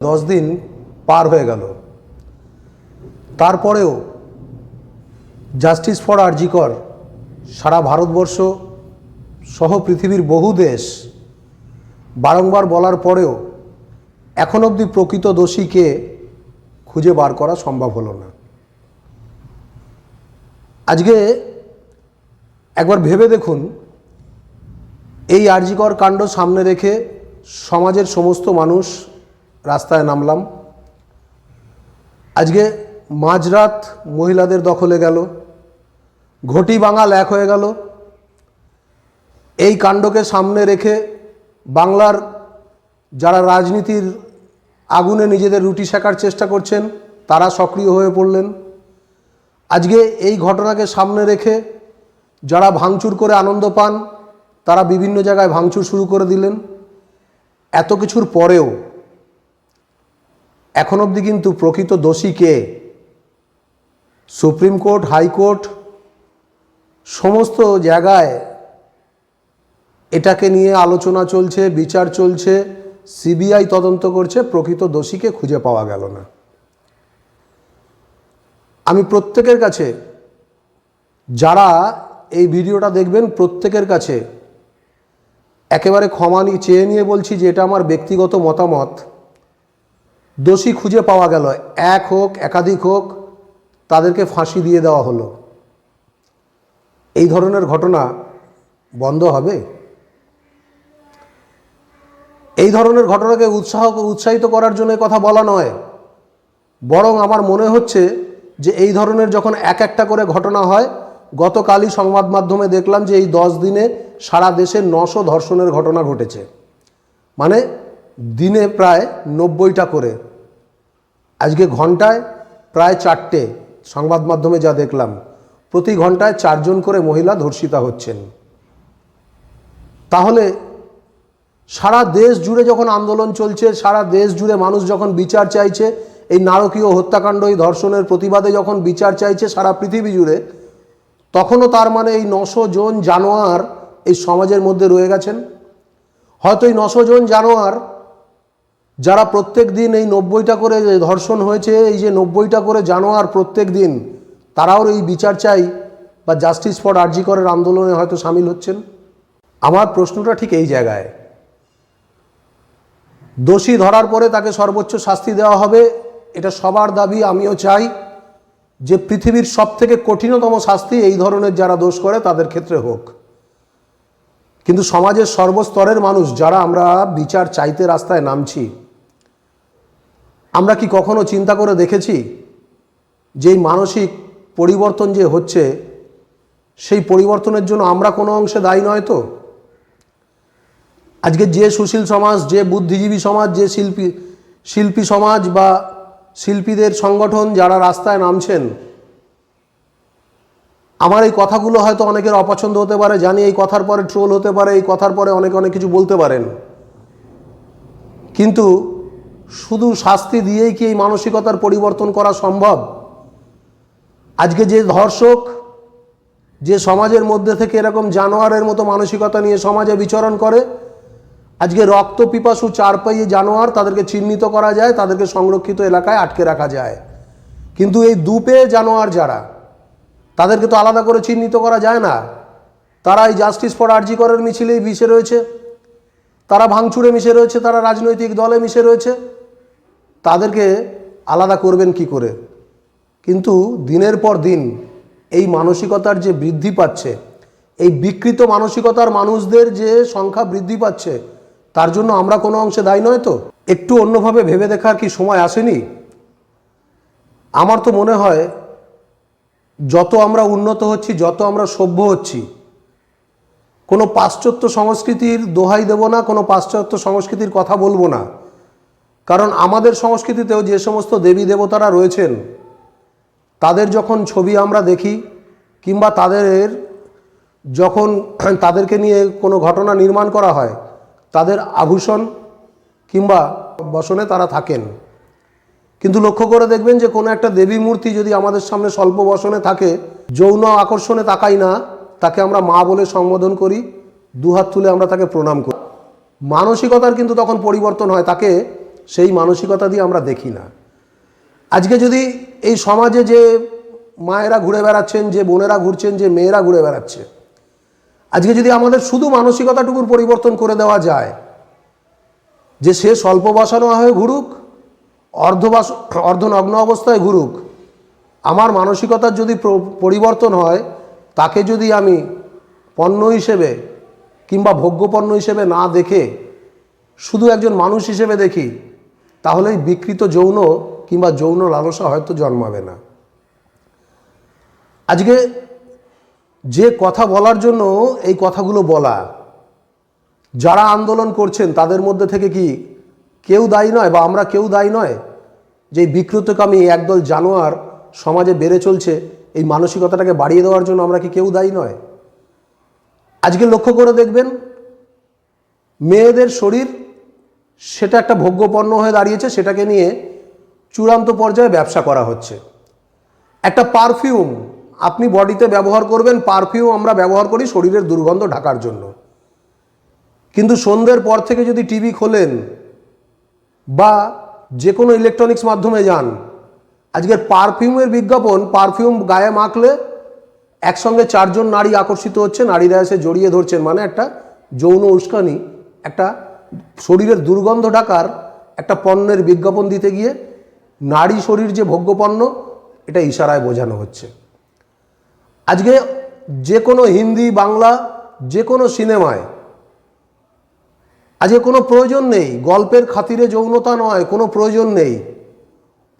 দশ দিন পার হয়ে গেল। তারপরেও জাস্টিস ফর আরজিকর সারা ভারতবর্ষ সহ পৃথিবীর বহু দেশ বারংবার বলার পরেও এখন অবধি প্রকৃত দোষীকে খুঁজে বার করা সম্ভব হলো না। আজকে একবার ভেবে দেখুন, এই আরজিকর কাণ্ড সামনে রেখে সমাজের সমস্ত মানুষ রাস্তায় নামলাম। আজকে মাঝরাত মহিলাদের দখলে গেল। ঘটি বাঙাল এক হয়ে গেল। এই কাণ্ডকে সামনে রেখে বাংলার যারা রাজনীতির আগুনে নিজেদের রুটি শেখার চেষ্টা করছেন, তারা সক্রিয় হয়ে পড়লেন। আজকে এই ঘটনাকে সামনে রেখে যারা ভাঙচুর করে আনন্দ পান, তারা বিভিন্ন জায়গায় ভাঙচুর শুরু করে দিলেন। এত কিছুর পরেও এখন অবধি কিন্তু প্রকৃত দোষী কে? সুপ্রিম কোর্ট হাইকোর্ট সমস্ত জায়গায় এটাকে নিয়ে আলোচনা চলছে, বিচার চলছে, সিবিআই তদন্ত করছে, প্রকৃত দোষীকে খুঁজে পাওয়া গেল না। আমি প্রত্যেকের কাছে, যারা এই ভিডিওটা দেখবেন, প্রত্যেকের কাছে একেবারে ক্ষমা চেয়ে নিয়ে বলছি যে এটা আমার ব্যক্তিগত মতামত। দোষী খুঁজে পাওয়া গেল। এক হোক, একাধিক হোক, তাদেরকে ফাঁসি দিয়ে দেওয়া হলো। এই ধরনের ঘটনা বন্ধ হবে? এই ধরনের ঘটনাকে উৎসাহ, উৎসাহিত করার জন্য কথা বলা নয়। বরং আমার মনে হচ্ছে যে এই ধরনের যখন এক একটা করে ঘটনা হয়, গতকালই সংবাদ মাধ্যমে দেখলাম যে এই দশ দিনে সারা দেশে নশো ধর্ষণের ঘটনা ঘটেছে। মানে দিনে প্রায় নব্বইটা করে। আজকে ঘন্টায় প্রায় চারটে সংবাদ মাধ্যমে যা দেখলাম, প্রতি ঘন্টায় চারজন করে মহিলা ধর্ষিতা হচ্ছেন। তাহলে সারা দেশ জুড়ে যখন আন্দোলন চলছে, সারা দেশ জুড়ে মানুষ যখন বিচার চাইছে, এই নারকীয় হত্যাকাণ্ড এই ধর্ষণের প্রতিবাদে যখন বিচার চাইছে সারা পৃথিবী জুড়ে, তখনও তার মানে এই নশো জন জানোয়ার এই সমাজের মধ্যে রয়ে গেছেন। হয়তো এই নশো জন জানোয়ার যারা প্রত্যেক দিন এই নব্বইটা করে ধর্ষণ হয়েছে, এই যে নব্বইটা করে জানোয়ার প্রত্যেক দিন, তারাও এই বিচার চাই বা জাস্টিস ফর আরজিকরের আন্দোলনে হয়তো সামিল হচ্ছেন? আমার প্রশ্নটা ঠিক এই জায়গায়। দোষী ধরার পরে তাকে সর্বোচ্চ শাস্তি দেওয়া হবে, এটা সবার দাবি, আমিও চাই যে পৃথিবীর সব থেকে কঠিনতম শাস্তি এই ধরনের যারা দোষ করে তাদের ক্ষেত্রে হোক। কিন্তু সমাজের সর্বস্তরের মানুষ যারা আমরা বিচার চাইতে রাস্তায় নামছি আমরা কি কখনো চিন্তা করে দেখেছি যে এই মানসিক পরিবর্তন যে হচ্ছে, সেই পরিবর্তনের জন্য আমরা কোনো অংশে দায়ী নয় তো? আজকে যে সুশীল সমাজ, যে বুদ্ধিজীবী সমাজ, যে শিল্পী শিল্পী সমাজ বা শিল্পীদের সংগঠন যারা রাস্তায় নামছেন, আমার এই কথাগুলো হয়তো অনেকের অপছন্দ হতে পারে, জানি এই কথার পরে ট্রোল হতে পারে, এই কথার পরে অনেকে অনেক কিছু বলতে পারেন। কিন্তু শুধু শাস্তি দিয়েই কি এই মানসিকতার পরিবর্তন করা সম্ভব? আজকে যে ধর্ষক, যে সমাজের মধ্যে থেকে এরকম জানোয়ারের মতো মানসিকতা নিয়ে সমাজে বিচরণ করে, আজকে রক্ত পিপাসু চার পাইয়ে জানোয়ার তাদেরকে চিহ্নিত করা যায়, তাদেরকে সংরক্ষিত এলাকায় আটকে রাখা যায়। কিন্তু এই দুপে জানোয়ার যারা, তাদেরকে তো আলাদা করে চিহ্নিত করা যায় না। তারা এই জাস্টিস ফর আরজি করার মিছিলেই মিশে রয়েছে। তারা ভাঙচুরে মিশে রয়েছে, তারা রাজনৈতিক দলে মিশে রয়েছে। তাদেরকে আলাদা করবেন কি করে? কিন্তু দিনের পর দিন এই মানসিকতার যে বৃদ্ধি পাচ্ছে, এই বিকৃত মানসিকতার মানুষদের যে সংখ্যা বৃদ্ধি পাচ্ছে, তার জন্য আমরা কোনো অংশে দায়ী নয় তো? একটু অন্যভাবে ভেবে দেখার কি সময় আসেনি? আমার তো মনে হয় যত আমরা উন্নত হচ্ছি, যত আমরা সভ্য হচ্ছি, কোনো পাশ্চাত্য সংস্কৃতির দোহাই দেব না, কোনো পাশ্চাত্য সংস্কৃতির কথা বলব না। কারণ আমাদের সংস্কৃতিতেও যে সমস্ত দেবী দেবতারা রয়েছেন, তাদের যখন ছবি আমরা দেখি, কিংবা তাদের যখন তাদেরকে নিয়ে কোনো ঘটনা নির্মাণ করা হয়, তাদের আভূষণ কিংবা বসনে তারা থাকেন। কিন্তু লক্ষ্য করে দেখবেন যে কোনো একটা দেবী মূর্তি যদি আমাদের সামনে স্বল্প বসনে থাকে, যৌন আকর্ষণে তাকাই না, তাকে আমরা মা বলে সম্বোধন করি, দুহাত তুলে আমরা তাকে প্রণাম করি। মানসিকতার কিন্তু তখন পরিবর্তন হয়, তাকে সেই মানসিকতা দিয়ে আমরা দেখি না। আজকে যদি এই সমাজে যে মায়েরা ঘুরে বেড়াচ্ছেন, যে বোনেরা ঘুরছেন, যে মেয়েরা ঘুরে বেড়াচ্ছে, আজকে যদি আমাদের শুধু মানসিকতাটুকুর পরিবর্তন করে দেওয়া যায়, যে সে স্বল্প বাসানো হয়ে ঘুরুক অর্ধবাস অর্ধনগ্ন অবস্থায় ঘুরুক, আমার মানসিকতার যদি পরিবর্তন হয়, তাকে যদি আমি পণ্য হিসেবে কিংবা ভোগ্যপণ্য হিসেবে না দেখে, শুধু একজন মানুষ হিসেবে দেখি তাহলে বিকৃত যৌন কিংবা যৌন লালসা হয়তো জন্মাবে না। আজকে যে কথা বলার জন্য এই কথাগুলো বলা, যারা আন্দোলন করছেন তাদের মধ্যে থেকে কি কেউ দায়ী নয় বা আমরা কেউ দায়ী নয়? যে বিকৃতকামী একদল জানোয়ার সমাজে বেড়ে চলছে, এই মানসিকতাটাকে বাড়িয়ে দেওয়ার জন্য আমরা কি কেউ দায়ী নয়? আজকে লক্ষ্য করে দেখবেন, মেয়েদের শরীর সেটা একটা ভোগ্যপণ্য হয়ে দাঁড়িয়েছে, সেটাকে নিয়ে চূড়ান্ত পর্যায়ে ব্যবসা করা হচ্ছে। একটা পারফিউম, আপনি বডিতে ব্যবহার করবেন, পারফিউম আমরা ব্যবহার করি শরীরের দুর্গন্ধ ঢাকার জন্য। কিন্তু সন্ধ্যের পর থেকে যদি টিভি খোলেন বা যে কোনো ইলেকট্রনিক্স মাধ্যমে যান, আজকের পারফিউমের বিজ্ঞাপন, পারফিউম গায়ে মাখলে একসঙ্গে চারজন নারী আকর্ষিত হচ্ছে, নারীরা এসে জড়িয়ে ধরছেন। মানে একটা যৌন উস্কানি, একটা শরীরের দুর্গন্ধ ঢাকার একটা পণ্যের বিজ্ঞাপন দিতে গিয়ে নারী শরীর যে ভোগ্যপণ্য, এটা ইশারায় বোঝানো হচ্ছে। আজকে যে কোনো হিন্দি, বাংলা, যে কোনো সিনেমায় আজকে কোনো প্রয়োজন নেই, গল্পের খাতিরে যৌনতা নয়, কোনো প্রয়োজন নেই।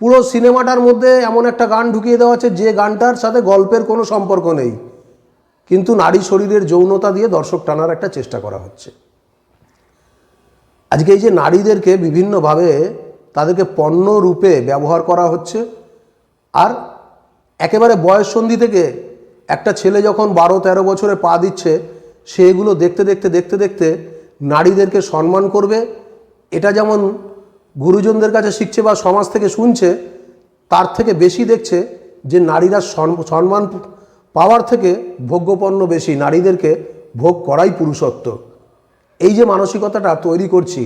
পুরো সিনেমাটার মধ্যে এমন একটা গান ঢুকিয়ে দেওয়া আছে, যে গানটার সাথে গল্পের কোনো সম্পর্ক নেই। কিন্তু নারী শরীরের যৌনতা দিয়ে দর্শক টানার একটা চেষ্টা করা হচ্ছে। আজকে এই যে নারীদেরকে বিভিন্নভাবে তাদেরকে পণ্য রূপে ব্যবহার করা হচ্ছে, আর একেবারে বয়ঃসন্ধি থেকে একটা ছেলে যখন বারো তেরো বছরে পা দিচ্ছে, সেগুলো দেখতে দেখতে দেখতে দেখতে নারীদেরকে সম্মান করবে। এটা যেমন গুরুজনদের কাছে শিখছে বা সমাজ থেকে শুনছে, তার থেকে বেশি দেখছে যে নারীরা সম্মান পাওয়ার থেকে ভোগ্যপণ্য বেশি, নারীদেরকে ভোগ করাই পুরুষত্ব। এই যে মানসিকতাটা তৈরি করছি,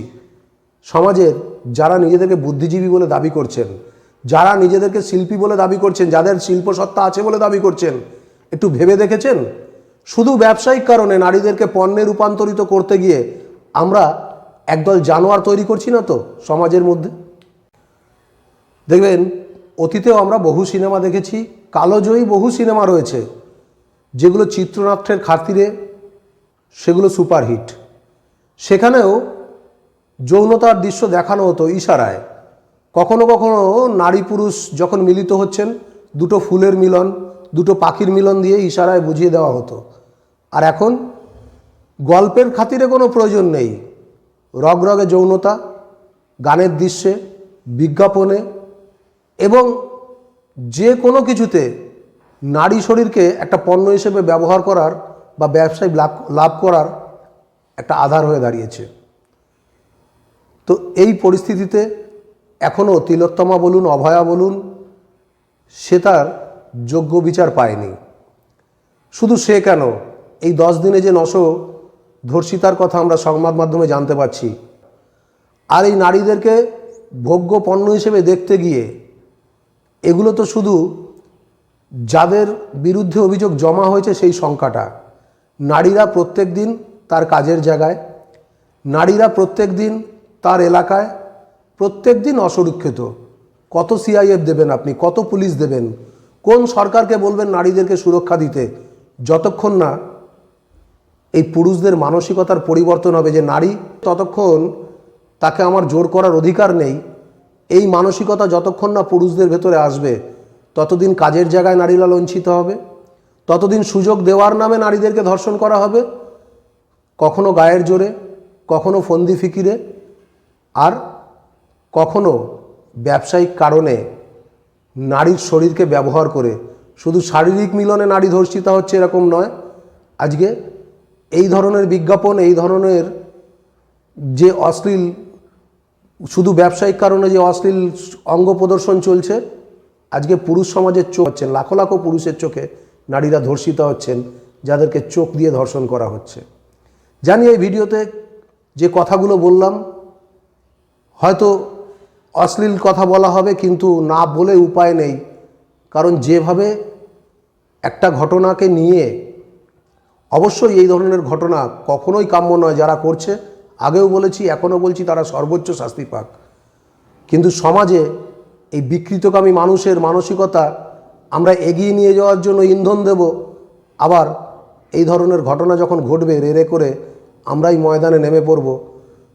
সমাজের যারা নিজেদেরকে বুদ্ধিজীবী বলে দাবি করছেন, যারা নিজেদেরকে শিল্পী বলে দাবি করছেন, যাদের শিল্পসত্তা আছে বলে দাবি করছেন, একটু ভেবে দেখেছেন? শুধু ব্যবসায়িক কারণে নারীদেরকে পণ্যে রূপান্তরিত করতে গিয়ে আমরা একদল জানোয়ার তৈরি করছি না তো সমাজের মধ্যে? দেখবেন, অতীতেও আমরা বহু সিনেমা দেখেছি, কালোজয়ী বহু সিনেমা রয়েছে, যেগুলো চিত্রনাট্যের খাতিরে, সেগুলো সুপারহিট। সেখানেও যৌনতার দৃশ্য দেখানো হতো ইশারায়। কখনো কখনো নারী পুরুষ যখন মিলিত হচ্ছেন, দুটো ফুলের মিলন, দুটো পাখির মিলন দিয়ে ইশারায় বুঝিয়ে দেওয়া হতো। আর এখন গল্পের খাতিরে কোনো প্রয়োজন নেই। রগরগে যৌনতা, গানের দৃশ্যে, বিজ্ঞাপনে এবং যে কোনো কিছুতে নারী শরীরকে একটা পণ্য হিসেবে ব্যবহার করার বা ব্যবসায় লাভ লাভ করার একটা আধার হয়ে দাঁড়িয়েছে। তো এই পরিস্থিতিতে এখনও তিলোত্তমা বলুন, অভয়া বলুন, সে তার যোগ্য বিচার পায়নি। শুধু সে কেন? এই দশ দিনে যে নশ ধর্ষিতার কথা আমরা সংবাদ মাধ্যমে জানতে পারছি। আর এই নারীদেরকে ভোগ্য পণ্য হিসেবে দেখতে গিয়ে এগুলো তো শুধু যাদের বিরুদ্ধে অভিযোগ জমা হয়েছে সেই সংখ্যাটা। নারীরা প্রত্যেক দিন তার কাজের জায়গায়। নারীরা প্রত্যেক দিন তার এলাকায় প্রত্যেক দিন অসুরক্ষিত। কত সিআইএফ দেবেন আপনি? কত পুলিশ দেবেন? কোন সরকারকে বলবেন নারীদেরকে সুরক্ষা দিতে? যতক্ষণ না এই পুরুষদের মানসিকতার পরিবর্তন হবে যে নারী, ততক্ষণ তাকে আমার জোর করার অধিকার নেই। এই মানসিকতা যতক্ষণ না পুরুষদের ভেতরে আসবে, ততদিন কাজের জায়গায় নারীরা লঞ্ছিত হবে। ততদিন সুযোগ দেওয়ার নামে নারীদেরকে ধর্ষণ করা হবে। কখনো গায়ের জোরে, কখনো ফন্দি ফিকিরে, আর কখনো ব্যবসায়িক কারণে নারীর শরীরকে ব্যবহার করে। শুধু শারীরিক মিলনে নারী ধর্ষিতা হচ্ছে এরকম নয়। আজকে এই ধরনের বিজ্ঞাপন, এই ধরনের যে অশ্লীল, শুধু ব্যবসায়িক কারণে যে অশ্লীল অঙ্গ প্রদর্শন চলছে, আজকে পুরুষ সমাজের চোখ হচ্ছেন লাখো লাখো পুরুষের চোখে নারীরা ধর্ষিত হচ্ছেন, যাদেরকে চোখ দিয়ে ধর্ষণ করা হচ্ছে। জানি এই ভিডিওতে যে কথাগুলো বললাম, হয়তো অশ্লীল কথা বলা হবে কিন্তু না বলে উপায় নেই। কারণ যেভাবে একটা ঘটনাকে নিয়ে অবশ্যই এই ধরনের ঘটনা কখনোই কাম্য নয় যারা করছে। আগেও বলেছি, এখনও বলছি, তারা সর্বোচ্চ শাস্তি পাক। কিন্তু সমাজে এই বিকৃতকামী মানুষের মানসিকতা আমরা এগিয়ে নিয়ে যাওয়ার জন্য ইন্ধন দেব, আবার এই ধরনের ঘটনা যখন ঘটবে রেড়ে করে আমরাই ময়দানে নেমে পড়ব।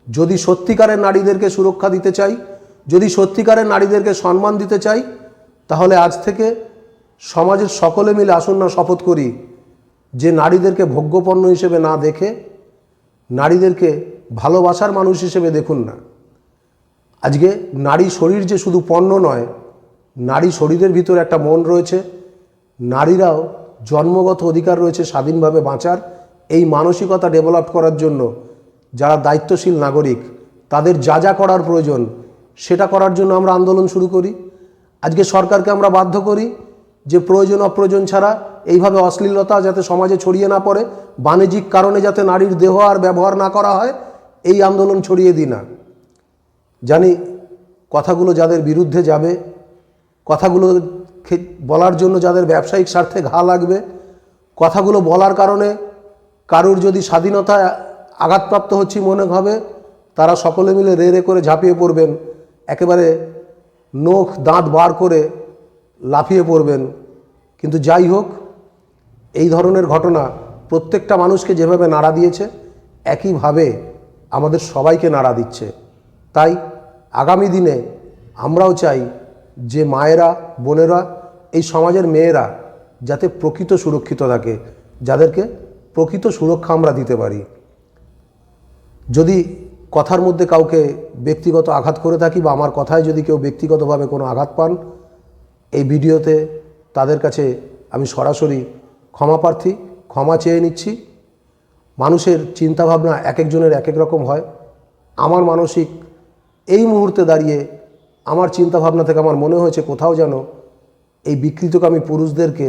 যদি সত্যিকারের নারীদেরকে সুরক্ষা দিতে চাই, যদি সত্যিকারের নারীদেরকে সম্মান দিতে চাই, তাহলে আজ থেকে সমাজের সকলে মিলে আসুন না শপথ করি যে নারীদেরকে ভোগ্যপণ্য হিসেবে না দেখে, নারীদেরকে ভালোবাসার মানুষ হিসেবে দেখুন না। আজকে নারী শরীর যে শুধু পণ্য নয়, নারী শরীরের ভিতরে একটা মন রয়েছে। নারীরাও জন্মগত অধিকার রয়েছে স্বাধীনভাবে বাঁচার এই মানসিকতা ডেভেলপ করার জন্য যারা দায়িত্বশীল নাগরিক, তাদের যা যা করার প্রয়োজন, সেটা করার জন্য আমরা আন্দোলন শুরু করি। আজকে সরকারকে আমরা বাধ্য করি যে প্রয়োজন অপ্রয়োজন ছাড়া এইভাবে অশ্লীলতা যাতে সমাজে ছড়িয়ে না পড়ে, বাণিজ্যিক কারণে যাতে নারীর দেহ আর ব্যবহার না করা হয়, এই আন্দোলন ছড়িয়ে দিই না। জানি কথাগুলো যাদের বিরুদ্ধে যাবে, কথাগুলো বলার জন্য যাদের ব্যবসায়িক স্বার্থে ঘা লাগবে, কথাগুলো বলার কারণে কারুর যদি স্বাধীনতা আঘাতপ্রাপ্ত হচ্ছি মনে হবে, তারা সকলে মিলে রে রে করে ঝাঁপিয়ে পড়বেন, একেবারে নখ দাঁত বার করে লাফিয়ে পড়বেন। কিন্তু যাই হোক, এই ধরনের ঘটনা প্রত্যেকটা মানুষকে যেভাবে নাড়া দিয়েছে, একইভাবে আমাদের সবাইকে নাড়া দিচ্ছে। তাই আগামী দিনে আমরাও চাই যে মায়েরা, বোনেরা, এই সমাজের মেয়েরা যাতে প্রকৃত সুরক্ষিত থাকে, যাদেরকে প্রকৃত সুরক্ষা আমরা দিতে পারি। যদি কথার মধ্যে কাউকে ব্যক্তিগত আঘাত করে থাকি বা আমার কথায় যদি কেউ ব্যক্তিগতভাবে কোনো আঘাত পান, এই ভিডিওতে তাদের কাছে আমি সরাসরি ক্ষমা প্রার্থী, ক্ষমা চেয়ে নিচ্ছি। মানুষের চিন্তাভাবনা এক একজনের এক এক রকম হয়। আমার মানসিক এই মুহূর্তে দাঁড়িয়ে আমার চিন্তাভাবনা থেকে আমার মনে হয়েছে কোথাও যেন এই বিকৃতকামী পুরুষদেরকে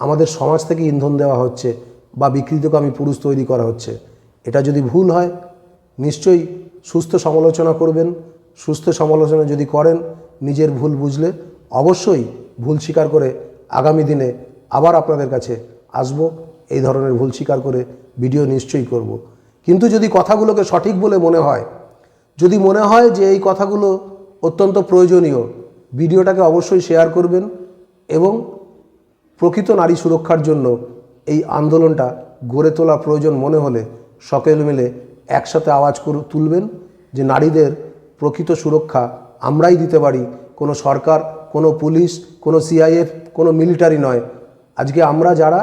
আমাদের সমাজ থেকে ইন্ধন দেওয়া হচ্ছে। বা বিকৃতকামী পুরুষ তৈরি করা হচ্ছে। এটা যদি ভুল হয়, নিশ্চয়ই সুস্থ সমালোচনা করবেন। সুস্থ সমালোচনা যদি করেন, নিজের ভুল বুঝলে অবশ্যই ভুল স্বীকার করে আগামী দিনে আবার আপনাদের কাছে আসব। এই ধরনের ভুল স্বীকার করে ভিডিও নিশ্চয়ই করব। কিন্তু যদি কথাগুলোকে সঠিক বলে মনে হয়, যদি মনে হয় যে এই কথাগুলো অত্যন্ত প্রয়োজনীয়, ভিডিওটাকে অবশ্যই শেয়ার করবেন এবং প্রকৃত নারী সুরক্ষার জন্য এই আন্দোলনটা গড়ে তোলা প্রয়োজন মনে হলে সকলে মিলে একসাথে আওয়াজ করু তুলবেন যে নারীদের প্রকৃত সুরক্ষা আমরাই দিতে পারি। কোনো সরকার, কোনো পুলিশ, কোনো সিআইএফ, কোনো মিলিটারি নয়। আজকে আমরা যারা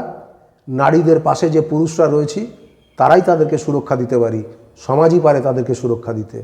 নারীদের পাশে যে পুরুষরা রয়েছি, তারাই তাদেরকে সুরক্ষা দিতে পারি। সমাজই পারে তাদেরকে সুরক্ষা দিতে।